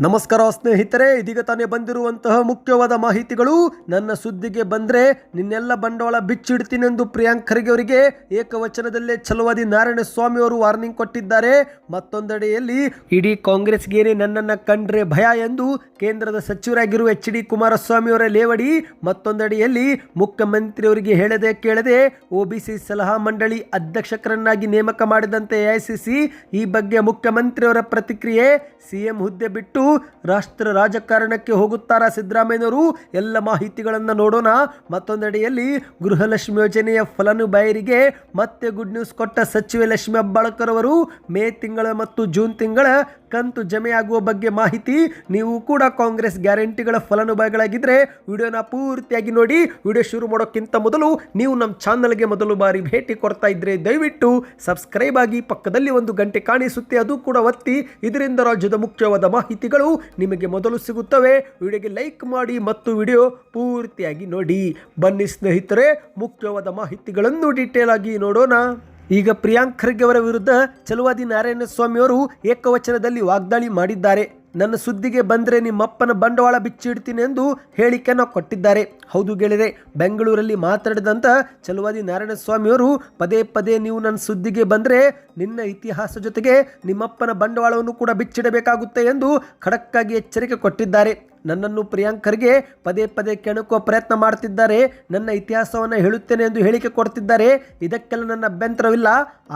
ನಮಸ್ಕಾರ ಸ್ನೇಹಿತರೆ, ಇದೀಗ ತಾನೇ ಬಂದಿರುವಂತಹ ಮುಖ್ಯವಾದ ಮಾಹಿತಿಗಳು. ನನ್ನ ಸುದ್ದಿಗೆ ಬಂದ್ರೆ, ನಿನ್ನೆಲ್ಲ ಬಂಡವಾಳ ಬಿಚ್ಚಿಡ್ತೀನೆಂದು ಪ್ರಿಯಾಂಕ್ ಖರ್ಗೆ ಅವರಿಗೆ ಏಕವಚನದಲ್ಲೇ ಛಲವಾದಿ ನಾರಾಯಣ ಸ್ವಾಮಿ ಅವರು ವಾರ್ನಿಂಗ್ ಕೊಟ್ಟಿದ್ದಾರೆ. ಮತ್ತೊಂದೆಡೆಯಲ್ಲಿ, ಇಡೀ ಕಾಂಗ್ರೆಸ್ಗೇನೆ ನನ್ನನ್ನ ಕಂಡ್ರೆ ಭಯ ಎಂದು ಕೇಂದ್ರದ ಸಚಿವರಾಗಿರುವ ಎಚ್ ಡಿ ಕುಮಾರಸ್ವಾಮಿ ಅವರ ಲೇವಡಿ. ಮತ್ತೊಂದೆಡೆಯಲ್ಲಿ ಮುಖ್ಯಮಂತ್ರಿಯವರಿಗೆ ಹೇಳದೆ ಕೇಳದೆ ಒಬಿಸಿ ಸಲಹಾ ಮಂಡಳಿ ಅಧ್ಯಕ್ಷಕರನ್ನಾಗಿ ನೇಮಕ ಮಾಡಿದಂತೆ ಎಐಸಿಸಿ ಈ ಬಗ್ಗೆ ಮುಖ್ಯಮಂತ್ರಿಯವರ ಪ್ರತಿಕ್ರಿಯೆ. ಸಿಎಂ ಹುದ್ದೆ ಬಿಟ್ಟು ರಾಷ್ಟ್ರ ರಾಜಕಾರಣಕ್ಕೆ ಹೋಗುತ್ತಾರಾ ಸಿದ್ದರಾಮಯ್ಯನವರು? ಎಲ್ಲ ಮಾಹಿತಿಗಳನ್ನು ನೋಡೋಣ. ಮತ್ತೊಂದೆಡೆಯಲ್ಲಿ ಗೃಹಲಕ್ಷ್ಮಿ ಯೋಜನೆಯ ಫಲಾನುಭವಿಯರಿಗೆ ಮತ್ತೆ ಗುಡ್ ನ್ಯೂಸ್ ಕೊಟ್ಟ ಸಚಿವೆ ಲಕ್ಷ್ಮಿ ಹೆಬ್ಬಾಳ್ಕರ್ ಅವರು ಮೇ ತಿಂಗಳ ಮತ್ತು ಜೂನ್ ತಿಂಗಳ ಕಂತು ಜಮೆಯಾಗುವ ಬಗ್ಗೆ ಮಾಹಿತಿ ನೀವು ಕೂಡ ಕಾಂಗ್ರೆಸ್ ಗ್ಯಾರಂಟಿಗಳ ಫಲಾನುಭವಿಗಳಾಗಿದ್ದರೆ ವಿಡಿಯೋನ ಪೂರ್ತಿಯಾಗಿ ನೋಡಿ. ವಿಡಿಯೋ ಶುರು ಮಾಡೋಕ್ಕಿಂತ ಮೊದಲು ನೀವು ನಮ್ಮ ಚಾನಲ್ಗೆ ಮೊದಲು ಬಾರಿ ಭೇಟಿ ಕೊಡ್ತಾ ಇದ್ರೆ ದಯವಿಟ್ಟು ಸಬ್ಸ್ಕ್ರೈಬ್ ಆಗಿ ಪಕ್ಕದಲ್ಲಿ ಒಂದು ಗಂಟೆ ಕಾಣಿಸುತ್ತೆ, ಅದು ಕೂಡ ಒತ್ತಿ. ಇದರಿಂದ ರಾಜ್ಯದ ಮುಖ್ಯವಾದ ಮಾಹಿತಿಗಳು ನಿಮಗೆ ಮೊದಲು ಸಿಗುತ್ತವೆ. ವಿಡಿಯೋಗೆ ಲೈಕ್ ಮಾಡಿ ಮತ್ತು ವಿಡಿಯೋ ಪೂರ್ತಿಯಾಗಿ ನೋಡಿ. ಬನ್ನಿ ಸ್ನೇಹಿತರೆ, ಮುಖ್ಯವಾದ ಮಾಹಿತಿಗಳನ್ನು ಡೀಟೇಲ್ ಆಗಿ ನೋಡೋಣ. ಈಗ ಪ್ರಿಯಾಂಕ್ ಖರ್ಗೆ ಅವರ ವಿರುದ್ಧ ಚಲುವಾದಿ ನಾರಾಯಣ ಸ್ವಾಮಿ ಅವರು ಏಕವಚನದಲ್ಲಿ ವಾಗ್ದಾಳಿ ಮಾಡಿದ್ದಾರೆ. ನನ್ನ ಸುದ್ದಿಗೆ ಬಂದರೆ ನಿಮ್ಮಪ್ಪನ ಬಂಡವಾಳ ಬಿಚ್ಚಿಡ್ತೀನಿ ಎಂದು ಹೇಳಿಕೆಯನ್ನು ಕೊಟ್ಟಿದ್ದಾರೆ. ಹೌದು ಗೆಳೆಯರೆ, ಬೆಂಗಳೂರಲ್ಲಿ ಮಾತಾಡಿದಂಥ ಚಲುವಾದಿ ನಾರಾಯಣ ಸ್ವಾಮಿಯವರು ಪದೇ ಪದೇ ನೀವು ನನ್ನ ಸುದ್ದಿಗೆ ಬಂದರೆ ನಿನ್ನ ಇತಿಹಾಸ ಜೊತೆಗೆ ನಿಮ್ಮಪ್ಪನ ಬಂಡವಾಳವನ್ನು ಕೂಡ ಬಿಚ್ಚಿಡಬೇಕಾಗುತ್ತೆ ಎಂದು ಖಡಕ್ಕಾಗಿ ಎಚ್ಚರಿಕೆ ಕೊಟ್ಟಿದ್ದಾರೆ. ನನ್ನನ್ನು ಪ್ರಿಯಾಂಕ್ ಖರ್ಗೆ ಪದೇ ಪದೇ ಕೆಣಕುವ ಪ್ರಯತ್ನ ಮಾಡ್ತಿದ್ದಾರೆ. ನನ್ನ ಇತಿಹಾಸವನ್ನು ಹೇಳುತ್ತೇನೆ ಎಂದು ಹೇಳಿಕೆ ಕೊಡ್ತಿದ್ದಾರೆ. ಇದಕ್ಕೆಲ್ಲ ನನ್ನ ಅಭ್ಯಂತರವಿಲ್ಲ.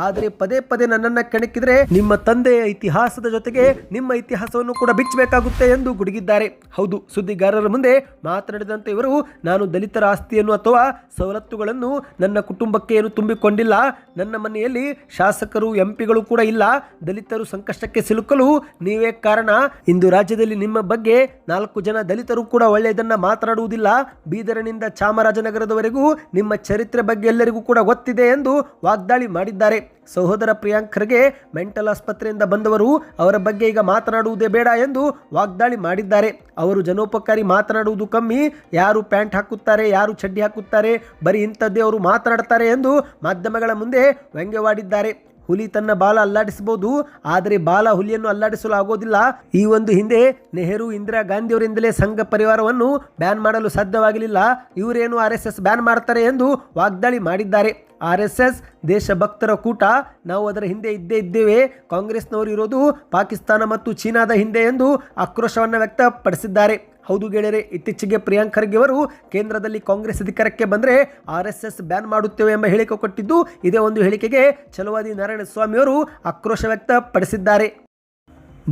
ಆದರೆ ಪದೇ ಪದೇ ನನ್ನನ್ನು ಕೆಣಕಿದ್ರೆ ನಿಮ್ಮ ತಂದೆಯ ಇತಿಹಾಸದ ಜೊತೆಗೆ ನಿಮ್ಮ ಇತಿಹಾಸವನ್ನು ಕೂಡ ಬಿಚ್ಚಬೇಕಾಗುತ್ತೆ ಎಂದು ಗುಡುಗಿದ್ದಾರೆ. ಹೌದು, ಸುದ್ದಿಗಾರರ ಮುಂದೆ ಮಾತನಾಡಿದಂತೆ ಇವರು, ನಾನು ದಲಿತರ ಆಸ್ತಿಯನ್ನು ಅಥವಾ ಸವಲತ್ತುಗಳನ್ನು ನನ್ನ ಕುಟುಂಬಕ್ಕೆ ಏನು ತುಂಬಿಕೊಂಡಿಲ್ಲ. ನನ್ನ ಮನೆಯಲ್ಲಿ ಶಾಸಕರು, ಎಂಪಿಗಳು ಕೂಡ ಇಲ್ಲ. ದಲಿತರು ಸಂಕಷ್ಟಕ್ಕೆ ಸಿಲುಕಲು ನೀವೇ ಕಾರಣ. ಇಂದು ರಾಜ್ಯದಲ್ಲಿ ನಿಮ್ಮ ಬಗ್ಗೆ ನಾಲ್ಕು ಜನ ದಲಿತರು ಕೂಡ ಒಳ್ಳೆಯದನ್ನ ಮಾತನಾಡುವುದಿಲ್ಲ. ಬೀದರನಿಂದ ಚಾಮರಾಜನಗರದವರೆಗೂ ನಿಮ್ಮ ಚರಿತ್ರೆ ಬಗ್ಗೆ ಎಲ್ಲರಿಗೂ ಕೂಡ ಗೊತ್ತಿದೆ ಎಂದು ವಾಗ್ದಾಳಿ ಮಾಡಿದ್ದಾರೆ. ಸಹೋದರ ಪ್ರಿಯಾಂಕರ್ಗೆ ಮೆಂಟಲ್ ಆಸ್ಪತ್ರೆಯಿಂದ ಬಂದವರು ಅವರ ಬಗ್ಗೆ ಈಗ ಮಾತನಾಡುವುದೇ ಬೇಡ ಎಂದು ವಾಗ್ದಾಳಿ ಮಾಡಿದ್ದಾರೆ. ಅವರು ಜನೋಪಕಾರಿ ಮಾತನಾಡುವುದು ಕಮ್ಮಿ. ಯಾರು ಪ್ಯಾಂಟ್ ಹಾಕುತ್ತಾರೆ, ಯಾರು ಚಡ್ಡಿ ಹಾಕುತ್ತಾರೆ, ಬರೀ ಇಂಥದ್ದೇ ಅವರು ಮಾತನಾಡ್ತಾರೆ ಎಂದು ಮಾಧ್ಯಮಗಳ ಮುಂದೆ ವ್ಯಂಗ್ಯವಾಡಿದ್ದಾರೆ. ಹುಲಿ ತನ್ನ ಬಾಲ ಅಲ್ಲಾಡಿಸಬಹುದು, ಆದರೆ ಬಾಲ ಹುಲಿಯನ್ನು ಅಲ್ಲಾಡಿಸಲು ಆಗೋದಿಲ್ಲ. ಈ ಒಂದು ಹಿಂದೆ ನೆಹರು, ಇಂದಿರಾ ಗಾಂಧಿಯವರಿಂದಲೇ ಸಂಘ ಪರಿವಾರವನ್ನು ಬ್ಯಾನ್ ಮಾಡಲು ಸಾಧ್ಯವಾಗಲಿಲ್ಲ. ಇವರೇನು ಆರ್ ಎಸ್ ಬ್ಯಾನ್ ಮಾಡ್ತಾರೆ ಎಂದು ವಾಗ್ದಾಳಿ ಮಾಡಿದ್ದಾರೆ. ಆರ್ ಎಸ್ ಎಸ್ ದೇಶಭಕ್ತರ ಕೂಟ. ನಾವು ಅದರ ಹಿಂದೆ ಇದ್ದೇ ಇದ್ದೇವೆ. ಕಾಂಗ್ರೆಸ್ನವರು ಇರೋದು ಪಾಕಿಸ್ತಾನ ಮತ್ತು ಚೀನಾದ ಹಿಂದೆ ಎಂದು ಆಕ್ರೋಶವನ್ನು ವ್ಯಕ್ತಪಡಿಸಿದ್ದಾರೆ. ಹೌದು ಗೆಳೆಯರೆ, ಇತ್ತೀಚೆಗೆ ಪ್ರಿಯಾಂಕ್ ಖರ್ಗೆ ಅವರು ಕೇಂದ್ರದಲ್ಲಿ ಕಾಂಗ್ರೆಸ್ ಅಧಿಕಾರಕ್ಕೆ ಬಂದರೆ ಆರ್ ಎಸ್ ಎಸ್ ಬ್ಯಾನ್ ಮಾಡುತ್ತೇವೆ ಎಂಬ ಹೇಳಿಕೆ ಕೊಟ್ಟಿದ್ದು, ಇದೇ ಒಂದು ಹೇಳಿಕೆಗೆ ಛಲವಾದಿ ನಾರಾಯಣ ಸ್ವಾಮಿ ಅವರು ಆಕ್ರೋಶ ವ್ಯಕ್ತಪಡಿಸಿದ್ದಾರೆ.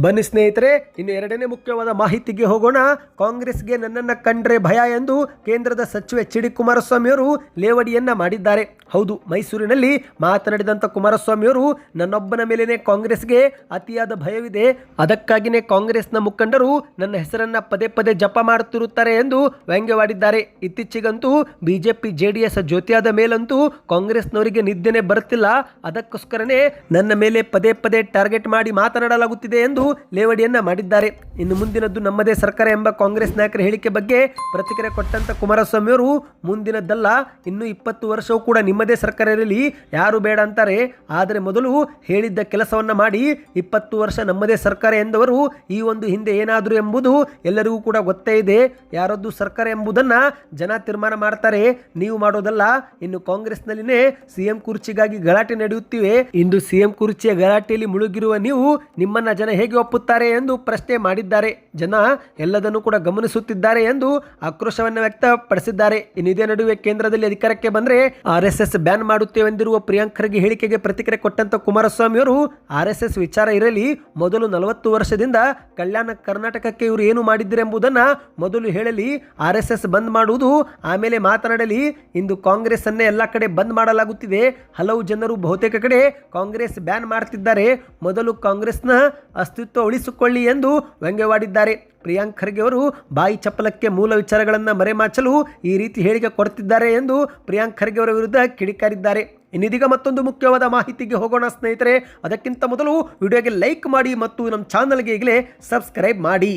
ಬನ್ನಿ ಸ್ನೇಹಿತರೆ, ಇನ್ನು ಎರಡನೇ ಮುಖ್ಯವಾದ ಮಾಹಿತಿಗೆ ಹೋಗೋಣ. ಕಾಂಗ್ರೆಸ್ಗೆ ನನ್ನನ್ನು ಕಂಡ್ರೆ ಭಯ ಎಂದು ಕೇಂದ್ರದ ಸಚಿವ ಎಚ್ ಡಿ ಕುಮಾರಸ್ವಾಮಿಯವರು ಲೇವಡಿಯನ್ನ ಮಾಡಿದ್ದಾರೆ. ಹೌದು, ಮೈಸೂರಿನಲ್ಲಿ ಮಾತನಾಡಿದಂಥ ಕುಮಾರಸ್ವಾಮಿಯವರು, ನನ್ನೊಬ್ಬನ ಮೇಲೇನೆ ಕಾಂಗ್ರೆಸ್ಗೆ ಅತಿಯಾದ ಭಯವಿದೆ. ಅದಕ್ಕಾಗಿಯೇ ಕಾಂಗ್ರೆಸ್ನ ಮುಖಂಡರು ನನ್ನ ಹೆಸರನ್ನ ಪದೇ ಪದೇ ಜಪ ಮಾಡುತ್ತಿರುತ್ತಾರೆ ಎಂದು ವ್ಯಂಗ್ಯವಾಡಿದ್ದಾರೆ. ಇತ್ತೀಚೆಗಂತೂ ಬಿಜೆಪಿ ಎಸ್ ಜ್ಯೋತಿಯಾದ ಮೇಲಂತೂ ಕಾಂಗ್ರೆಸ್ನವರಿಗೆ ನಿದ್ದೆನೆ ಬರುತ್ತಿಲ್ಲ. ಅದಕ್ಕೋಸ್ಕರನೇ ನನ್ನ ಮೇಲೆ ಪದೇ ಪದೇ ಟಾರ್ಗೆಟ್ ಮಾಡಿ ಮಾತನಾಡಲಾಗುತ್ತಿದೆ ಎಂದು ಲೇವಡಿಯನ್ನ ಮಾಡಿದ್ದಾರೆ. ಇನ್ನು ಮುಂದಿನದ್ದು ನಮ್ಮದೇ ಸರ್ಕಾರ ಎಂಬ ಕಾಂಗ್ರೆಸ್ ನಾಯಕರ ಹೇಳಿಕೆ ಬಗ್ಗೆ ಪ್ರತಿಕ್ರಿಯೆ ಕೊಟ್ಟಂತ ಕುಮಾರಸ್ವಾಮಿ ಅವರು ಮುಂದಿನದ್ದಲ್ಲ, ಇನ್ನು ಇಪ್ಪತ್ತು ವರ್ಷವೂ ಕೂಡ ನಿಮ್ಮದೇ ಸರ್ಕಾರ ಇರಲಿ, ಯಾರು ಬೇಡ ಅಂತಾರೆ. ಆದರೆ ಮೊದಲು ಹೇಳಿದ್ದ ಕೆಲಸವನ್ನ ಮಾಡಿ, ಇಪ್ಪತ್ತು ವರ್ಷ ನಮ್ಮದೇ ಸರ್ಕಾರ ಎಂದವರು ಈ ಒಂದು ಹಿಂದೆ ಏನಾದರೂ ಎಂಬುದು ಎಲ್ಲರಿಗೂ ಕೂಡ ಗೊತ್ತೇ ಇದೆ. ಯಾರದ್ದು ಸರ್ಕಾರ ಎಂಬುದನ್ನ ಜನ ತೀರ್ಮಾನ ಮಾಡ್ತಾರೆ, ನೀವು ಮಾಡೋದಲ್ಲ. ಇನ್ನು ಕಾಂಗ್ರೆಸ್ನಲ್ಲಿನೇ ಸಿಎಂ ಕುರ್ಚಿಗಾಗಿ ಗಲಾಟೆ ನಡೆಯುತ್ತಿವೆ. ಇಂದು ಸಿಎಂ ಕುರ್ಚಿಯ ಗಲಾಟೆಯಲ್ಲಿ ಮುಳುಗಿರುವ ನೀವು, ನಿಮ್ಮನ್ನ ಜನ ಹೇಗೆ ಒಪ್ಪುತ್ತಾರೆ ಎಂದು ಪ್ರಶ್ನೆ ಮಾಡಿದ್ದಾರೆ. ಜನ ಎಲ್ಲದನ್ನು ಕೂಡ ಗಮನಿಸುತ್ತಿದ್ದಾರೆ ಎಂದು ಆಕ್ರೋಶವನ್ನು ವ್ಯಕ್ತಪಡಿಸಿದ್ದಾರೆ. ಇನ್ನು ಇದೇ ನಡುವೆ ಕೇಂದ್ರದಲ್ಲಿ ಅಧಿಕಾರಕ್ಕೆ ಬಂದ್ರೆ ಆರ್ ಬ್ಯಾನ್ ಮಾಡುತ್ತೇವೆಂದಿರುವ ಪ್ರಿಯಾಂಕ್ ಖರ್ಗೆ ಹೇಳಿಕೆಗೆ ಪ್ರತಿಕ್ರಿಯೆ ಕೊಟ್ಟಂತ ಕುಮಾರಸ್ವಾಮಿ ಅವರು, ಆರ್ ವಿಚಾರ ಇರಲಿ, ಮೊದಲು ನಲವತ್ತು ವರ್ಷದಿಂದ ಕಲ್ಯಾಣ ಕರ್ನಾಟಕಕ್ಕೆ ಇವರು ಏನು ಮಾಡಿದ್ದೀರೆಂಬುದನ್ನ ಮೊದಲು ಹೇಳಲಿ, ಆರ್ ಬಂದ್ ಮಾಡುವುದು, ಆಮೇಲೆ ಮಾತನಾಡಲಿ, ಇಂದು ಕಾಂಗ್ರೆಸ್ ಅನ್ನೇ ಎಲ್ಲ ಕಡೆ ಬಂದ್ ಮಾಡಲಾಗುತ್ತಿದೆ. ಹಲವು ಜನರು ಬಹುತೇಕ ಕಡೆ ಕಾಂಗ್ರೆಸ್ ಬ್ಯಾನ್ ಮಾಡ್ತಿದ್ದಾರೆ. ಮೊದಲು ಕಾಂಗ್ರೆಸ್ನ ಅಸ್ತಿತ್ವ ಉಳಿಸಿಕೊಳ್ಳಿ ಎಂದು ವ್ಯಂಗ್ಯವಾಡಿದ್ದಾರೆ. ಪ್ರಿಯಾಂಕ್ ಖರ್ಗೆ ಅವರು ಬಾಯಿ ಚಪ್ಪಲಕ್ಕೆ ಮೂಲ ವಿಚಾರಗಳನ್ನು ಮರೆಮಾಚಲು ಈ ರೀತಿ ಹೇಳಿಕೆ ಕೊಡುತ್ತಿದ್ದಾರೆ ಎಂದು ಪ್ರಿಯಾಂಕ್ ಖರ್ಗೆ ಅವರ ವಿರುದ್ಧ ಕಿಡಿಕಾರಿದ್ದಾರೆ. ಇನ್ನಿದೀಗ ಮತ್ತೊಂದು ಮುಖ್ಯವಾದ ಮಾಹಿತಿಗೆ ಹೋಗೋಣ ಸ್ನೇಹಿತರೆ. ಅದಕ್ಕಿಂತ ಮೊದಲು ವಿಡಿಯೋಗೆ ಲೈಕ್ ಮಾಡಿ ಮತ್ತು ನಮ್ಮ ಚಾನಲ್ಗೆ ಈಗಲೇ ಸಬ್ಸ್ಕ್ರೈಬ್ ಮಾಡಿ.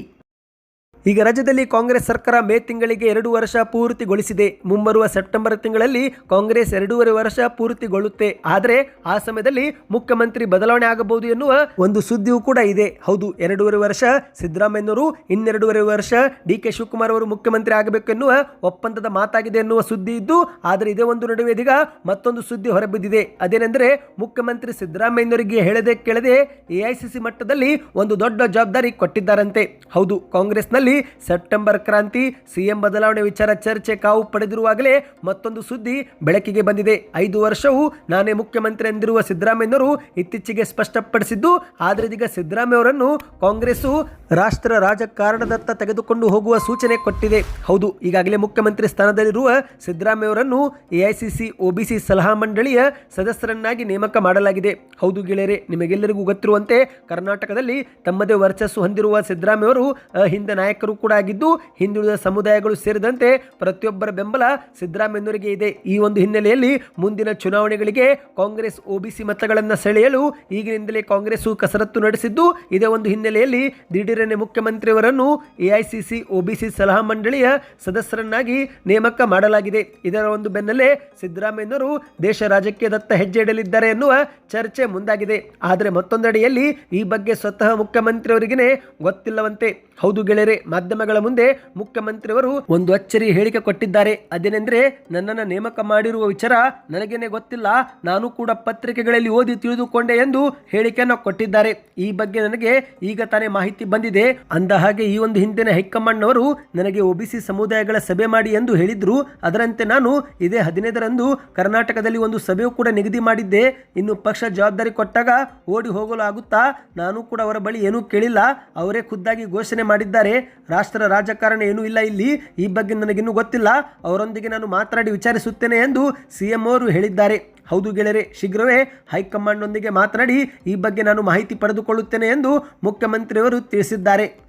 ಈಗ ರಾಜ್ಯದಲ್ಲಿ ಕಾಂಗ್ರೆಸ್ ಸರ್ಕಾರ ಮೇ ತಿಂಗಳಿಗೆ ಎರಡು ವರ್ಷ ಪೂರ್ತಿಗೊಳಿಸಿದೆ. ಮುಂಬರುವ ಸೆಪ್ಟೆಂಬರ್ ತಿಂಗಳಲ್ಲಿ ಕಾಂಗ್ರೆಸ್ ಎರಡೂವರೆ ವರ್ಷ ಪೂರ್ತಿಗೊಳ್ಳುತ್ತೆ. ಆದರೆ ಆ ಸಮಯದಲ್ಲಿ ಮುಖ್ಯಮಂತ್ರಿ ಬದಲಾವಣೆ ಆಗಬಹುದು ಎನ್ನುವ ಒಂದು ಸುದ್ದಿಯೂ ಕೂಡ ಇದೆ. ಹೌದು, ಎರಡೂವರೆ ವರ್ಷ ಸಿದ್ದರಾಮಯ್ಯನವರು, ಇನ್ನೆರಡೂವರೆ ವರ್ಷ ಡಿ ಕೆ ಶಿವಕುಮಾರ್ ಅವರು ಮುಖ್ಯಮಂತ್ರಿ ಆಗಬೇಕು ಎನ್ನುವ ಒಪ್ಪಂದದ ಮಾತಾಗಿದೆ ಎನ್ನುವ ಸುದ್ದಿ ಇದ್ದು, ಆದರೆ ಇದೇ ಒಂದು ನಡುವೆ ಇದೀಗ ಮತ್ತೊಂದು ಸುದ್ದಿ ಹೊರಬಿದ್ದಿದೆ. ಅದೇನೆಂದರೆ ಮುಖ್ಯಮಂತ್ರಿ ಸಿದ್ದರಾಮಯ್ಯನವರಿಗೆ ಹೇಳದೆ ಕೇಳದೆ ಎಐಸಿಸಿ ಮಟ್ಟದಲ್ಲಿ ಒಂದು ದೊಡ್ಡ ಜವಾಬ್ದಾರಿ ಕೊಟ್ಟಿದ್ದಾರಂತೆ. ಹೌದು, ಕಾಂಗ್ರೆಸ್ನಲ್ಲಿ ಸೆಪ್ಟೆಂಬರ್ ಕ್ರಾಂತಿ, ಸಿಎಂ ಬದಲಾವಣೆ ವಿಚಾರ ಚರ್ಚೆ ಕಾವು ಪಡೆದಿರುವಾಗಲೇ ಮತ್ತೊಂದು ಸುದ್ದಿ ಬೆಳಕಿಗೆ ಬಂದಿದೆ. ಐದು ವರ್ಷವೂ ನಾನೇ ಮುಖ್ಯಮಂತ್ರಿ ಎಂದಿರುವ ಸಿದ್ದರಾಮಯ್ಯನವರು ಇತ್ತೀಚೆಗೆ ಸ್ಪಷ್ಟಪಡಿಸಿದ್ದು, ಆದರೆ ಇದೀಗ ಸಿದ್ದರಾಮಯ್ಯ ಅವರನ್ನು ಕಾಂಗ್ರೆಸ್ಸು ರಾಷ್ಟ್ರ ರಾಜಕಾರಣದತ್ತ ತೆಗೆದುಕೊಂಡು ಹೋಗುವ ಸೂಚನೆ ಕೊಟ್ಟಿದೆ. ಹೌದು, ಈಗಾಗಲೇ ಮುಖ್ಯಮಂತ್ರಿ ಸ್ಥಾನದಲ್ಲಿರುವ ಸಿದ್ದರಾಮಯ್ಯ ಅವರನ್ನು ಎಐಸಿಸಿ, ಒಬಿಸಿ ಸಲಹಾ ಮಂಡಳಿಯ ಸದಸ್ಯರನ್ನಾಗಿ ನೇಮಕ ಮಾಡಲಾಗಿದೆ. ಹೌದು ಗೆಳೆಯರೆ, ನಿಮಗೆಲ್ಲರಿಗೂ ಗೊತ್ತಿರುವಂತೆ ಕರ್ನಾಟಕದಲ್ಲಿ ತಮ್ಮದೇ ವರ್ಚಸ್ಸು ಹೊಂದಿರುವ ಸಿದ್ದರಾಮಯ್ಯ ಅವರು ಹಿಂದೆ ನಾಯಕರು ಕೂಡ ಆಗಿದ್ದು ಹಿಂದುಳಿದ ಸಮುದಾಯಗಳು ಸೇರಿದಂತೆ ಪ್ರತಿಯೊಬ್ಬರ ಬೆಂಬಲ ಸಿದ್ದರಾಮಯ್ಯನವರಿಗೆ ಇದೆ. ಈ ಒಂದು ಹಿನ್ನೆಲೆಯಲ್ಲಿ ಮುಂದಿನ ಚುನಾವಣೆಗಳಿಗೆ ಕಾಂಗ್ರೆಸ್ ಒಬಿಸಿ ಮತಗಳನ್ನು ಸೆಳೆಯಲು ಈಗಿನಿಂದಲೇ ಕಾಂಗ್ರೆಸ್ ಕಸರತ್ತು ನಡೆಸಿದ್ದು, ಇದೇ ಒಂದು ಹಿನ್ನೆಲೆಯಲ್ಲಿ ದಿಢೀರನೆ ಮುಖ್ಯಮಂತ್ರಿಯವರನ್ನು ಎಐಸಿಸಿ ಒಬಿಸಿ ಸಲಹಾ ಮಂಡಳಿಯ ಸದಸ್ಯರನ್ನಾಗಿ ನೇಮಕ ಮಾಡಲಾಗಿದೆ. ಇದರ ಒಂದು ಬೆನ್ನಲ್ಲೇ ಸಿದ್ದರಾಮಯ್ಯನವರು ದೇಶ ರಾಜಕೀಯದತ್ತ ಹೆಜ್ಜೆ ಇಡಲಿದ್ದಾರೆ ಎನ್ನುವ ಚರ್ಚೆ ಮುಂದಾಗಿದೆ. ಆದರೆ ಮತ್ತೊಂದೆಡೆಯಲ್ಲಿ ಈ ಬಗ್ಗೆ ಸ್ವತಃ ಮುಖ್ಯಮಂತ್ರಿಯವರಿಗೇ ಗೊತ್ತಿಲ್ಲವಂತೆ. ಹೌದು ಗೆಳೆಯರೆ ಮಾಧ್ಯಮಗಳ ಮುಂದೆ ಮುಖ್ಯಮಂತ್ರಿಯವರು ಒಂದು ಅಚ್ಚರಿ ಹೇಳಿಕೆ ಕೊಟ್ಟಿದ್ದಾರೆ. ಅದೇನೆಂದ್ರೆ, ನನ್ನನ್ನು ನೇಮಕ ಮಾಡಿರುವ ವಿಚಾರ ನನಗೇನೆ ಗೊತ್ತಿಲ್ಲ. ನಾನು ಕೂಡ ಪತ್ರಿಕೆಗಳಲ್ಲಿ ಓದಿ ತಿಳಿದುಕೊಂಡೆ ಎಂದು ಹೇಳಿಕೆಯನ್ನು ಕೊಟ್ಟಿದ್ದಾರೆ. ಈ ಬಗ್ಗೆ ನನಗೆ ಈಗ ತಾನೇ ಮಾಹಿತಿ ಬಂದಿದೆ. ಅಂದ ಹಾಗೆ ಈ ಒಂದು ಹಿಂದಿನ ಹೈಕಮಾಂಡ್ನವರು ನನಗೆ ಒಬಿಸಿ ಸಮುದಾಯಗಳ ಸಭೆ ಮಾಡಿ ಎಂದು ಹೇಳಿದ್ರು. ಅದರಂತೆ ನಾನು ಇದೇ ಹದಿನೈದರಂದು ಕರ್ನಾಟಕದಲ್ಲಿ ಒಂದು ಸಭೆಯು ಕೂಡ ನಿಗದಿ ಮಾಡಿದ್ದೆ. ಇನ್ನು ಪಕ್ಷ ಜವಾಬ್ದಾರಿ ಕೊಟ್ಟಾಗ ಓಡಿ ಹೋಗಲು ಆಗುತ್ತಾ? ನಾನು ಕೂಡ ಅವರ ಬಳಿ ಏನೂ ಕೇಳಿಲ್ಲ. ಅವರೇ ಖುದ್ದಾಗಿ ಘೋಷಣೆ ಮಾಡಿದ್ದಾರೆ. ರಾಷ್ಟ್ರ ರಾಜಕಾರಣ ಏನೂ ಇಲ್ಲ ಇಲ್ಲಿ. ಈ ಬಗ್ಗೆ ನನಗಿನ್ನೂ ಗೊತ್ತಿಲ್ಲ. ಅವರೊಂದಿಗೆ ನಾನು ಮಾತನಾಡಿ ವಿಚಾರಿಸುತ್ತೇನೆ ಎಂದು ಸಿಎಂ ಅವರು ಹೇಳಿದ್ದಾರೆ. ಹೌದು ಗೆಳೆಯರೆ, ಶೀಘ್ರವೇ ಹೈಕಮಾಂಡ್ನೊಂದಿಗೆ ಮಾತನಾಡಿ ಈ ಬಗ್ಗೆ ನಾನು ಮಾಹಿತಿ ಪಡೆದುಕೊಳ್ಳುತ್ತೇನೆ ಎಂದು ಮುಖ್ಯಮಂತ್ರಿಯವರು ತಿಳಿಸಿದ್ದಾರೆ.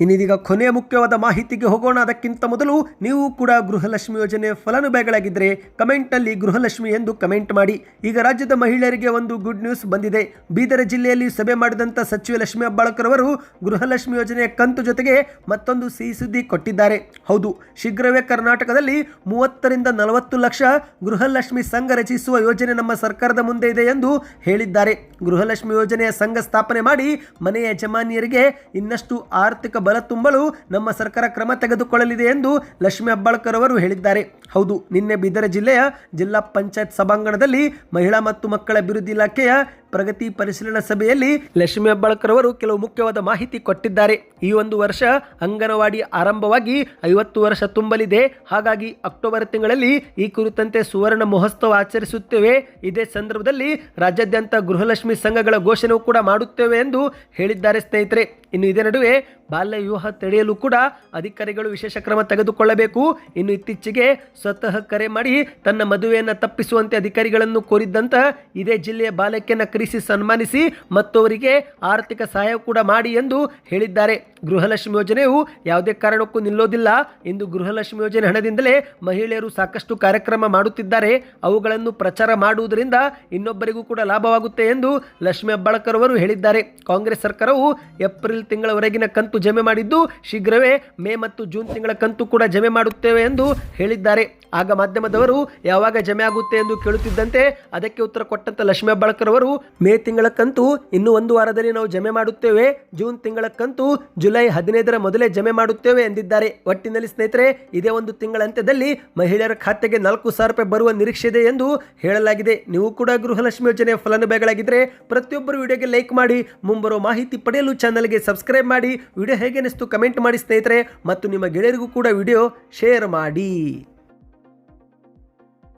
ಇನ್ನಿದೀಗ ಕೊನೆಯ ಮುಖ್ಯವಾದ ಮಾಹಿತಿಗೆ ಹೋಗೋಣ. ಅದಕ್ಕಿಂತ ಮೊದಲು ನೀವು ಕೂಡ ಗೃಹಲಕ್ಷ್ಮಿ ಯೋಜನೆ ಫಲಾನುಭವಿಗಳಾಗಿದ್ದರೆ ಕಮೆಂಟ್ನಲ್ಲಿ ಗೃಹಲಕ್ಷ್ಮಿ ಎಂದು ಕಮೆಂಟ್ ಮಾಡಿ. ಈಗ ರಾಜ್ಯದ ಮಹಿಳೆಯರಿಗೆ ಒಂದು ಗುಡ್ ನ್ಯೂಸ್ ಬಂದಿದೆ. ಬೀದರ ಜಿಲ್ಲೆಯಲ್ಲಿ ಸಭೆ ಮಾಡಿದಂಥ ಸಚಿವ ಲಕ್ಷ್ಮಿ ಅಬ್ಬಾಳಕರ್ ಅವರು ಗೃಹಲಕ್ಷ್ಮಿ ಯೋಜನೆಯ ಕಂತು ಜೊತೆಗೆ ಮತ್ತೊಂದು ಸಿಹಿ ಸುದ್ದಿ ಕೊಟ್ಟಿದ್ದಾರೆ. ಹೌದು, ಶೀಘ್ರವೇ ಕರ್ನಾಟಕದಲ್ಲಿ ಮೂವತ್ತರಿಂದ ನಲವತ್ತು ಲಕ್ಷ ಗೃಹಲಕ್ಷ್ಮಿ ಸಂಘ ರಚಿಸುವ ಯೋಜನೆ ನಮ್ಮ ಸರ್ಕಾರದ ಮುಂದೆ ಇದೆ ಎಂದು ಹೇಳಿದ್ದಾರೆ. ಗೃಹಲಕ್ಷ್ಮಿ ಯೋಜನೆಯ ಸಂಘ ಸ್ಥಾಪನೆ ಮಾಡಿ ಮನೆಯ ಯಜಮಾನಿಯರಿಗೆ ಇನ್ನಷ್ಟು ಆರ್ಥಿಕ ಬಲ ತುಂಬಲು ನಮ್ಮ ಸರ್ಕಾರ ಕ್ರಮ ತೆಗೆದುಕೊಳ್ಳಲಿದೆ ಎಂದು ಲಕ್ಷ್ಮಿ ಹೆಬ್ಬಾಳ್ಕರ್ ಅವರು ಹೇಳಿದ್ದಾರೆ. ಹೌದು, ನಿನ್ನೆ ಬೀದರ ಜಿಲ್ಲೆಯ ಜಿಲ್ಲಾ ಪಂಚಾಯತ್ ಸಭಾಂಗಣದಲ್ಲಿ ಮಹಿಳಾ ಮತ್ತು ಮಕ್ಕಳ ಅಭಿವೃದ್ಧಿ ಇಲಾಖೆಯ ಪ್ರಗತಿ ಪರಿಶೀಲನಾ ಸಭೆಯಲ್ಲಿ ಲಕ್ಷ್ಮಿ ಹೆಬ್ಬಾಳ್ಕರ್ ಅವರು ಕೆಲವು ಮುಖ್ಯವಾದ ಮಾಹಿತಿ ಕೊಟ್ಟಿದ್ದಾರೆ. ಈ ಒಂದು ವರ್ಷ ಅಂಗನವಾಡಿ ಆರಂಭವಾಗಿ ಐವತ್ತು ವರ್ಷ ತುಂಬಲಿದೆ. ಹಾಗಾಗಿ ಅಕ್ಟೋಬರ್ ತಿಂಗಳಲ್ಲಿ ಈ ಕುರಿತಂತೆ ಸುವರ್ಣ ಮಹೋತ್ಸವ ಆಚರಿಸುತ್ತೇವೆ. ಇದೇ ಸಂದರ್ಭದಲ್ಲಿ ರಾಜ್ಯಾದ್ಯಂತ ಗೃಹಲಕ್ಷ್ಮಿ ಸಂಘಗಳ ಘೋಷಣೆಯೂ ಕೂಡ ಮಾಡುತ್ತೇವೆ ಎಂದು ಹೇಳಿದ್ದಾರೆ ಸ್ನೇಹಿತರೆ. ಇನ್ನು ಇದೇ ನಡುವೆ ಬಾಲ್ಯ ವಿವಾಹ ತಡೆಯಲು ಕೂಡ ಅಧಿಕಾರಿಗಳು ವಿಶೇಷ ಕ್ರಮ ತೆಗೆದುಕೊಳ್ಳಬೇಕು. ಇನ್ನು ಇತ್ತೀಚೆಗೆ ಸ್ವತಃ ಕರೆ ಮಾಡಿ ತನ್ನ ಮದುವೆಯನ್ನು ತಪ್ಪಿಸುವಂತೆ ಅಧಿಕಾರಿಗಳನ್ನು ಕೋರಿದ್ದಂತಹ ಇದೇ ಜಿಲ್ಲೆಯ ಬಾಲಕಿಯನ್ನು ಕರೆಸಿ ಸನ್ಮಾನಿಸಿ ಮತ್ತು ಅವರಿಗೆ ಆರ್ಥಿಕ ಸಹಾಯ ಕೂಡ ಮಾಡಿ ಎಂದು ಹೇಳಿದ್ದಾರೆ. ಗೃಹಲಕ್ಷ್ಮಿ ಯೋಜನೆಯು ಯಾವುದೇ ಕಾರಣಕ್ಕೂ ನಿಲ್ಲೋದಿಲ್ಲ. ಎಂದು ಗೃಹಲಕ್ಷ್ಮಿ ಯೋಜನೆ ಹಣದಿಂದಲೇ ಮಹಿಳೆಯರು ಸಾಕಷ್ಟು ಕಾರ್ಯಕ್ರಮ ಮಾಡುತ್ತಿದ್ದಾರೆ. ಅವುಗಳನ್ನು ಪ್ರಚಾರ ಮಾಡುವುದರಿಂದ ಇನ್ನೊಬ್ಬರಿಗೂ ಕೂಡ ಲಾಭವಾಗುತ್ತೆ ಎಂದು ಲಕ್ಷ್ಮಿ ಹೆಬ್ಬಾಳ್ಕರ್ ಅವರು ಹೇಳಿದ್ದಾರೆ. ಕಾಂಗ್ರೆಸ್ ಸರ್ಕಾರವು ಏಪ್ರಿಲ್ ತಿಂಗಳವರೆಗಿನ ಕಂತು ಜಮೆ ಮಾಡಿದ್ದು ಶೀಘ್ರವೇ ಮೇ ಮತ್ತು ಜೂನ್ ತಿಂಗಳ ಕಂತು ಕೂಡ ಜಮೆ ಮಾಡುತ್ತೇವೆ ಎಂದು ಹೇಳಿದ್ದಾರೆ. ಆಗ ಮಾಧ್ಯಮದವರು ಯಾವಾಗ ಜಮೆ ಆಗುತ್ತೆ ಎಂದು ಕೇಳುತ್ತಿದ್ದಂತೆ ಅದಕ್ಕೆ ಉತ್ತರ ಕೊಟ್ಟಂತ ಲಕ್ಷ್ಮೀ ಹೆಬ್ಬಾಳ್ಕರ್ ಅವರು ಮೇ ತಿಂಗಳ ಕಂತು ಇನ್ನು ಒಂದು ವಾರದಲ್ಲಿ ನಾವು ಜಮೆ ಮಾಡುತ್ತೇವೆ. ಜೂನ್ ತಿಂಗಳ ಕಂತು ಜುಲೈ ಹದಿನೈದರ ಮೊದಲೇ ಜಮೆ ಮಾಡುತ್ತೇವೆ ಎಂದಿದ್ದಾರೆ. ಒಟ್ಟಿನಲ್ಲಿ ಸ್ನೇಹಿತರೆ, ಇದೇ ಒಂದು ತಿಂಗಳ ಅಂತ್ಯದಲ್ಲಿ ಮಹಿಳೆಯರ ಖಾತೆಗೆ ನಾಲ್ಕು ಸಾವಿರ ರೂಪಾಯಿ ಬರುವ ನಿರೀಕ್ಷೆ ಇದೆ ಎಂದು ಹೇಳಲಾಗಿದೆ. ನೀವು ಕೂಡ ಗೃಹಲಕ್ಷ್ಮಿ ಯೋಜನೆಯ ಫಲಾನುಭವಿಗಳಾಗಿದ್ದರೆ ಪ್ರತಿಯೊಬ್ಬರು ವಿಡಿಯೋಗೆ ಲೈಕ್ ಮಾಡಿ, ಮುಂಬರುವ ಮಾಹಿತಿ ಪಡೆಯಲು ಚಾನಲ್ಗೆ ಸಬ್ಸ್ಕ್ರೈಬ್ ಮಾಡಿ. ವಿಡಿಯೋ ಹೇಗೆ ಅನಿಸ್ತು ಕಮೆಂಟ್ ಮಾಡಿ ಸ್ನೇಹಿತರೆ. ಮತ್ತು ನಿಮ್ಮ ಗೆಳೆಯರಿಗೂ ಕೂಡ ವಿಡಿಯೋ ಶೇರ್ ಮಾಡಿ.